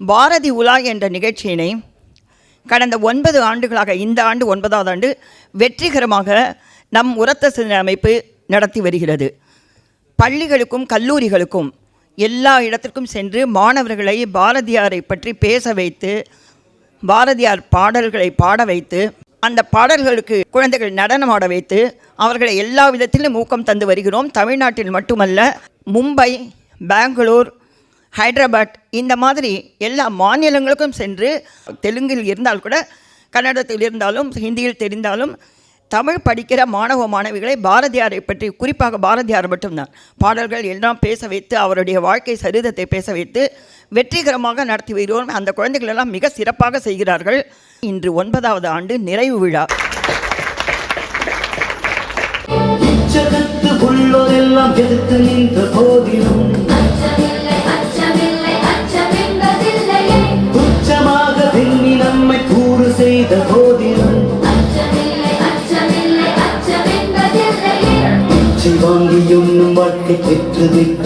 பாரதி உலா என்ற நிகழ்ச்சியினை கடந்த ஒன்பது ஆண்டுகளாக இந்த ஆண்டு ஒன்பதாவது ஆண்டு வெற்றிகரமாக நம் உரத்த சிந்தனை அமைப்பு நடத்தி வருகிறது. பள்ளிகளுக்கும் கல்லூரிகளுக்கும் எல்லா இடத்திற்கும் சென்று மாணவர்களை பாரதியாரை பற்றி பேச வைத்து பாரதியார் பாடல்களை பாட வைத்து அந்த பாடல்களுக்கு குழந்தைகள் நடனமாட வைத்து அவர்களை எல்லா விதத்திலும் ஊக்கம் தந்து வருகிறோம். தமிழ்நாட்டில் மட்டுமல்ல மும்பை பெங்களூர் ஹைதராபாத் இந்த மாதிரி எல்லா மாநிலங்களுக்கும் சென்று தெலுங்கில் இருந்தால் கூட கன்னடத்தில் இருந்தாலும் ஹிந்தியில் தெரிந்தாலும் தமிழ் படிக்கிற மாணவ மாணவிகளை பாரதியாரை பற்றி குறிப்பாக பாரதியார் மட்டும்தான் பாடல்கள் எல்லாம் பேச வைத்து அவருடைய வாழ்க்கை சரிதத்தை பேச வைத்து வெற்றிகரமாக நடத்தி வருகிறோம். அந்த குழந்தைகள் எல்லாம் மிக சிறப்பாக செய்கிறார்கள். இன்று ஒன்பதாவது ஆண்டு நிறைவு விழா. ஜகத்து உள்ளதெல்லாம் எதிர்த்து நின்ற போதிலும் de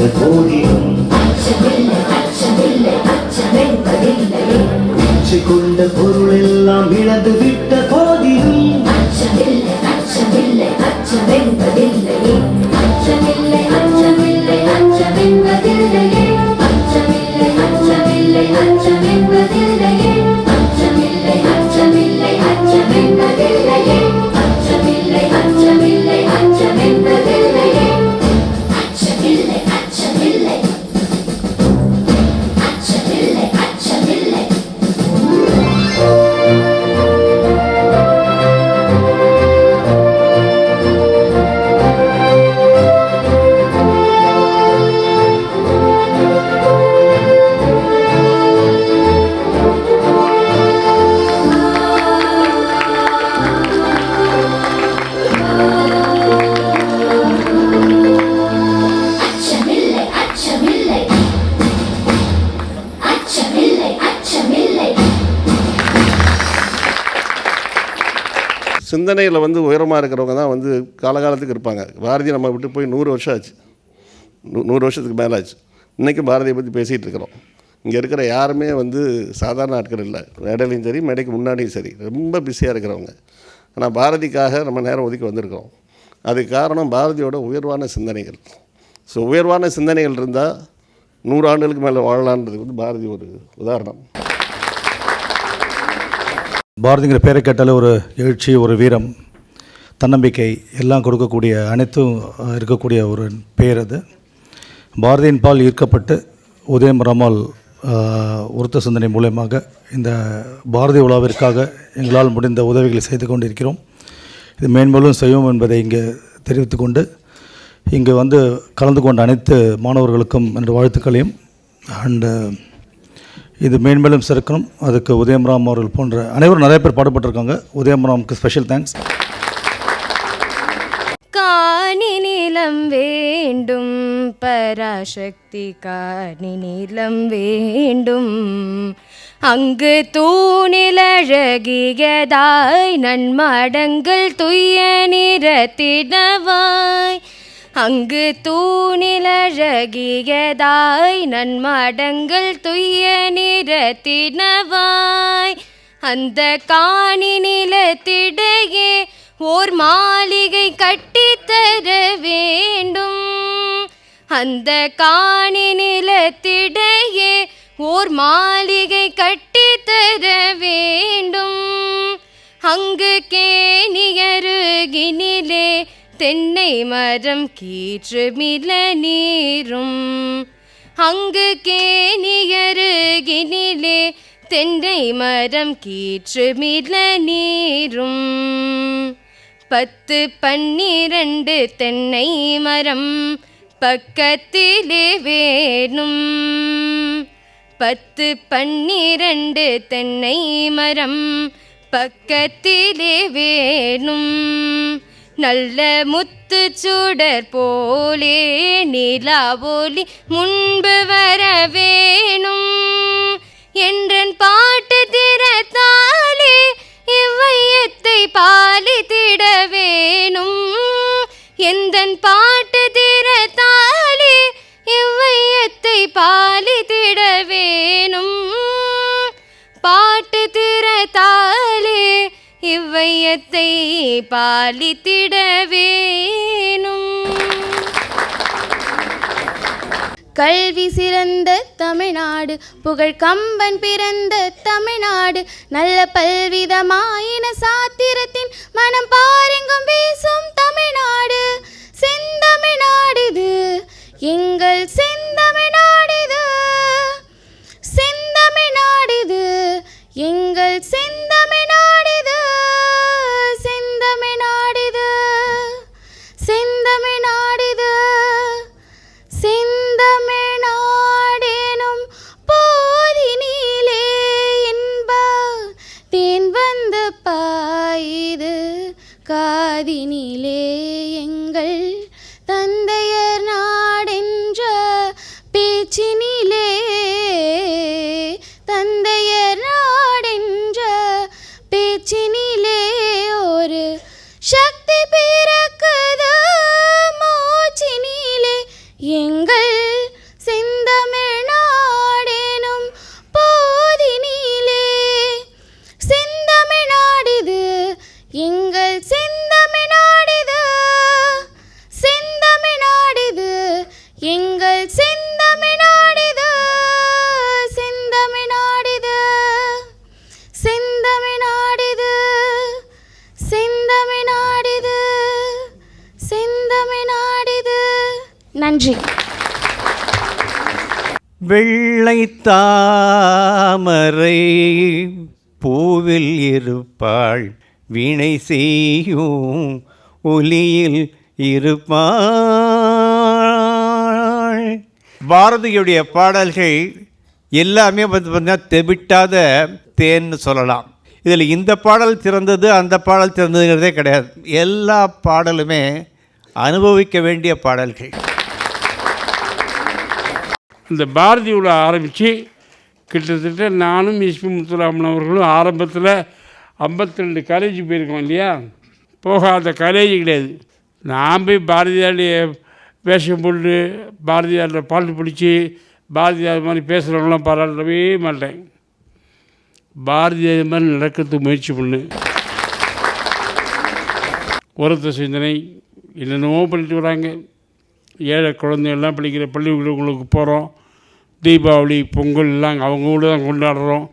சிந்தனையில் வந்து உயரமாக இருக்கிறவங்க தான் வந்து காலகாலத்துக்கு இருப்பாங்க. பாரதி நம்ம விட்டு போய் நூறு வருஷம் ஆச்சு. நூ- நூறு வருஷத்துக்கு மேலே ஆச்சு. இன்றைக்கும் பாரதியை பற்றி பேசிகிட்டு இருக்கிறோம். இங்கே இருக்கிற யாருமே வந்து சாதாரண ஆட்கள் இல்லை. மேடையிலையும் சரி மேடைக்கு முன்னாடியும் சரி. ரொம்ப பிஸியாக இருக்கிறவங்க. ஆனால் பாரதிக்காக நம்ம நேரம் ஒதுக்கி வந்திருக்கிறோம். அதுக்கு காரணம் பாரதியோட உயர்வான சிந்தனைகள். ஸோ உயர்வான சிந்தனைகள் இருந்தால் நூறு ஆண்டுகளுக்கு மேலே வாழலான்றது வந்து பாரதி ஒரு உதாரணம். பாரதிங்கிற பேரை கேட்டாலே ஒரு எழுச்சி ஒரு வீரம் தன்னம்பிக்கை எல்லாம் கொடுக்கக்கூடிய அனைத்தும் இருக்கக்கூடிய ஒரு பேர் அது. பாரதியின் பால் ஈர்க்கப்பட்டு உதயம் ராமால் உருத்த சிந்தனை மூலயமாக இந்த பாரதி உலாவிற்காக எங்களால் முடிந்த உதவிகளை செய்து கொண்டிருக்கிறோம். இது மேன்மேலும் செய்வோம் என்பதை இங்கே தெரிவித்துக்கொண்டு இங்கு வந்து கலந்து கொண்ட அனைத்து மாணவர்களுக்கும் என்ற வாழ்த்துக்களையும் அண்டு இது மேன்மேலும் சிறக்கணும். அதுக்கு உதயம்ராம் அவர்கள் போன்ற அனைவரும் நிறைய பேர் பாடுபட்டிருக்காங்க. உதயம்ராம்க்கு ஸ்பெஷல் தேங்க்ஸ் காணி நிலம் வேண்டும். பராசக்தி காணி நிலம் வேண்டும். அங்கு தூணிலழகியதாய் நன்மடங்கள் துய்ய நிறத்திடவாய். அங்கு தூணிலழகியதாய் நன்மடங்கள் துய்ய நிறத்தினவாய். அந்த காணி நிலத்திடையே ஓர் மாளிகை கட்டித்தர வேண்டும். அந்த காணி நிலத்திடையே ஓர் மாளிகை கட்டித்தர வேண்டும். அங்கு கேணியருகினிலே தென்னை மரம் கீற்று மில நீரும். அங்கு கேணியருகினிலே தென்னை மரம் கீற்று மில நீரும். பத்து பன்னிரண்டு தென்னை மரம் பக்கத்திலே வேணும். பத்து பன்னிரண்டு தென்னை மரம் பக்கத்திலே வேணும். நல்ல முத்து சுடர் போலே நிலா ஒளி முன்பு வர வேணும். என்றன் பாட்டு திற பாலித்திட வேணும் கல்வி சிறந்த தமிழ்நாடு புகழ் கம்பன் பிறந்த தமிழ்நாடு நல்ல பல்விதமாயின சாத்திரத்தின் மனம் பாருங்கும் வீசும் தமிழ்நாடு. செந்தமிழ்நாடு இது எங்கள் செந்தமிழ்நாடு இது. செந்தமிழ்நாடு இது எங்கள் செந்த காதினிலே வெள்ளை தாமரை பூவில் இருப்பாள் வீணை செய்யும் ஒலியில் இருப்பாள். பாரதியுடைய பாடல்கள் எல்லாமே வந்து பார்த்தீங்கன்னா தெவிட்டாத தேன்னு சொல்லலாம். இதில் இந்த பாடல் சிறந்தது அந்த பாடல் சிறந்ததுங்கிறதே கிடையாது. எல்லா பாடலுமே அனுபவிக்க வேண்டிய பாடல்கள். இந்த பாரதி உலா ஆரம்பித்து கிட்டத்தட்ட நானும் எஸ்பி முத்துராமன் அவர்களும் ஆரம்பத்தில் ஐம்பத்தி ரெண்டு காலேஜ் போயிருக்கோம் இல்லையா? போகாத காலேஜ் கிடையாது. நான் போய் பாரதியாருடைய வேஷம் போட்டு பாரதியாரில் பாட்டு பிடிச்சி பாரதியார் மாதிரி பேசுகிறவங்களாம் பாராட்டவே மாட்டேன். பாரதியார் மாதிரி நடக்கிறதுக்கு முயற்சி பண்ணு. உரத்த சிந்தனை என்னென்னவோ பண்ணிட்டு வராங்க. ஏழை குழந்தைகள்லாம் படிக்கிற பள்ளிக்கூடங்களுக்கு போகிறோம். தீபாவளி பொங்கல் எல்லாம் அவங்க கூட தான் கொண்டாடுறோம்.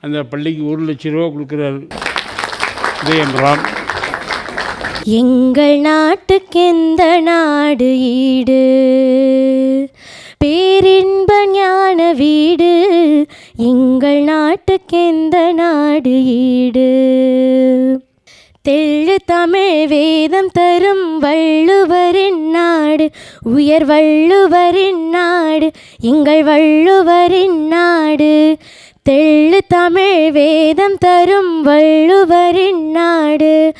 அந்த பள்ளிக்கு ஒரு லட்ச ரூபா கொடுக்குறாரு உதயம் எங்கள் எங்கள் நாட்டுக்கெந்த நாடு ஈடு? பேரின்ப ஞான வீடு. எங்கள் நாட்டுக்கெந்த நாடு ஈடு? தெள்ளு தமிழ் வேதம் தரும் வள்ளுவரின் நாடு உயர் வள்ளுவரின் நாடு எங்கள் வள்ளுவரின் நாடு. தெள்ளு தமிழ் வேதம் தரும் வள்ளுவரின் நாடு.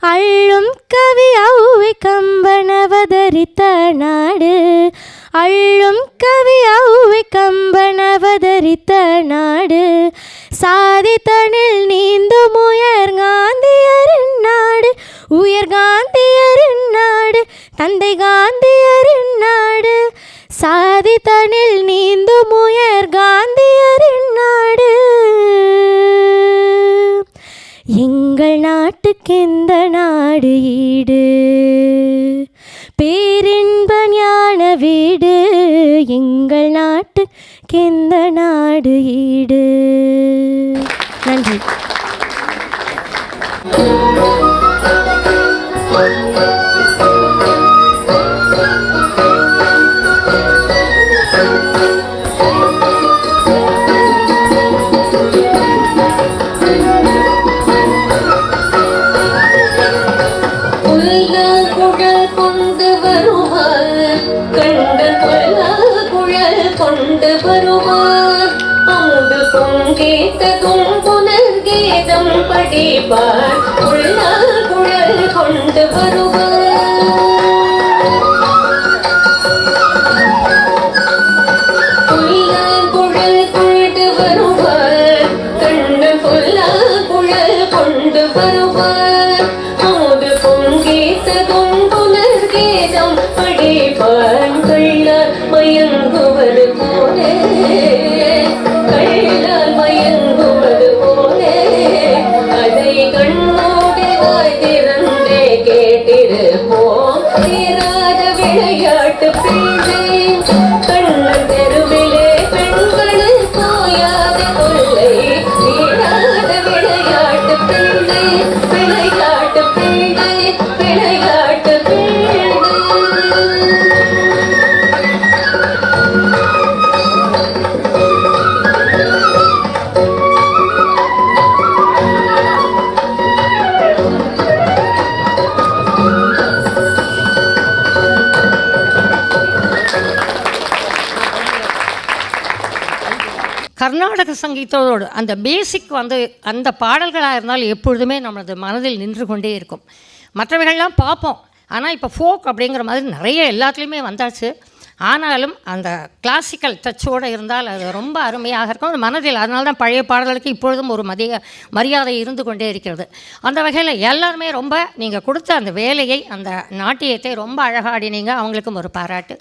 அள்ளும் கவி ஔவை கம்பனவதரித்த நாடு. அள்ளும் கவி ஔவை கம்பனவதரித்த நாடு. சாதி தனில் நீந்தும் உயர் தந்தை காந்தியரின் நாடு சாதி தனில் நீந்து முயர் காந்தியரின் நாடு. எங்கள் நாட்டுக்கெந்த நாடு ஈடு? பேரின்ப ஞான வீடு எங்கள் நாட்டுக்கெந்த நாடு ஈடு? நன்றி. துக்கம் கேட்டதும் புனர்கீதம் படிப்பார். குழல் குழல் கொண்டு வருவார். கர்நாடக சங்கீதத்தோடு அந்த பேசிக் வந்து அந்த பாடல்களாக இருந்தால் எப்பொழுதுமே நம்மளது மனதில் நின்று கொண்டே இருக்கும். மற்றவைகள்லாம் பார்ப்போம். ஆனால் இப்போ ஃபோக் அப்படிங்கிற மாதிரி நிறைய எல்லாத்துலேயுமே வந்தாச்சு. ஆனாலும் அந்த கிளாசிக்கல் டச்சோடு இருந்தால் அது ரொம்ப அருமையாக இருக்கும். அது மனதில் அதனால தான் பழைய பாடல்களுக்கு இப்பொழுதும் ஒரு மதிய மரியாதை இருந்து கொண்டே இருக்கிறது. அந்த வகையில் எல்லாருமே ரொம்ப நீங்கள் கொடுத்த அந்த வேலையை அந்த நாட்டியத்தை ரொம்ப அழகாடினீங்க. அவங்களுக்கும் ஒரு பாராட்டு.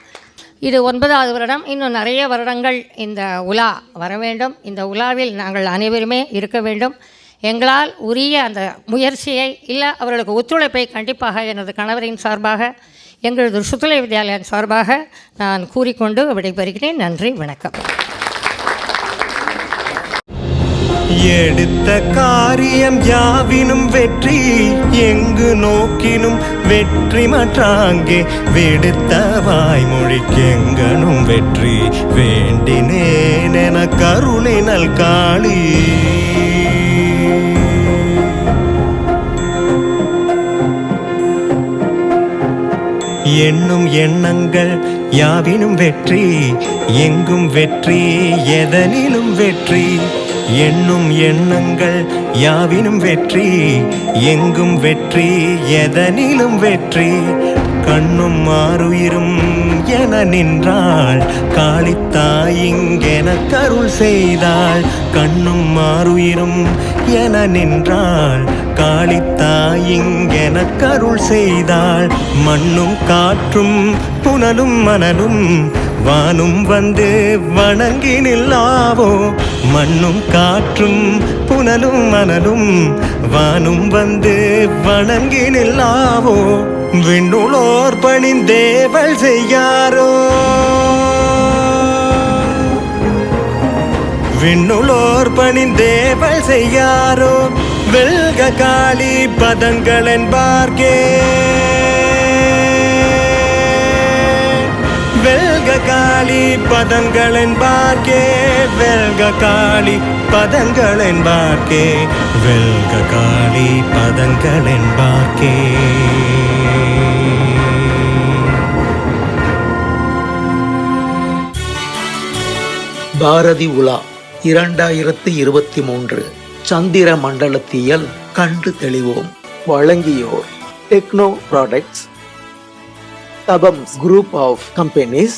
இது ஒன்பதாவது வருடம். இன்னும் நிறைய வருடங்கள் இந்த உலா வர வேண்டும். இந்த உலாவில் நாங்கள் அனைவருமே இருக்க வேண்டும். எங்களால் உரிய அந்த முயற்சியை இல்லை அவர்களுக்கு ஒத்துழைப்பை கண்டிப்பாக எனது கணவரின் சார்பாக எங்களது சுத்துலை வித்யாலயம் சார்பாக நான் கூறிக்கொண்டு விடைபெறுகிறேன். நன்றி வணக்கம். எடுத்த காரியம் யாவினும் வெற்றி எங்கு நோக்கினும் வெற்றி மற்றாங்கே. விடுத்த வாய்மொழிக்கெங்கனும் வெற்றி வேண்டினேன் என கருணை நல் காளி. எண்ணும் எண்ணங்கள் யாவினும் வெற்றி எங்கும் வெற்றி எதனிலும் வெற்றி. எண்ணும் எண்ணங்கள் யாவினும் வெற்றி எங்கும் வெற்றி எதனிலும் வெற்றி. கண்ணும் மாறுயிரும் என நின்றாள் காளித்தாயிங்கென கருள் செய்தாள். கண்ணும் மாறுயிரும் என நின்றாள் காளித்தாயிங்கென கருள் செய்தாள். மண்ணும் காற்றும் புனலும் மணலும் வானும் வந்து வணங்கி நில்லாவோ மண்ணும் காற்றும் புனலும் மணலும் வானும் வந்து வணங்கி நில்லாவோ விண்ணுளோர் பணிந்தேவள் செய்யாரோ? விண்ணுளோர் பணிந்தேவள் செய்யாரோ? வெல்க காளி பதங்கள் என்பார்கே வெல்க காளி பதங்கள் என்பார்க்கே வெல்க காளி பதங்கள் என்பார்க்கே வெல்க காளி பதங்கள் என்பார்க்கே பாரதி உலா இரண்டாயிரத்து இருபத்தி மூன்று சந்திர மண்டலத்தியல் கண்டு தெளிவோம். வழங்கியோர் techno products தபம்ஸ் group of companies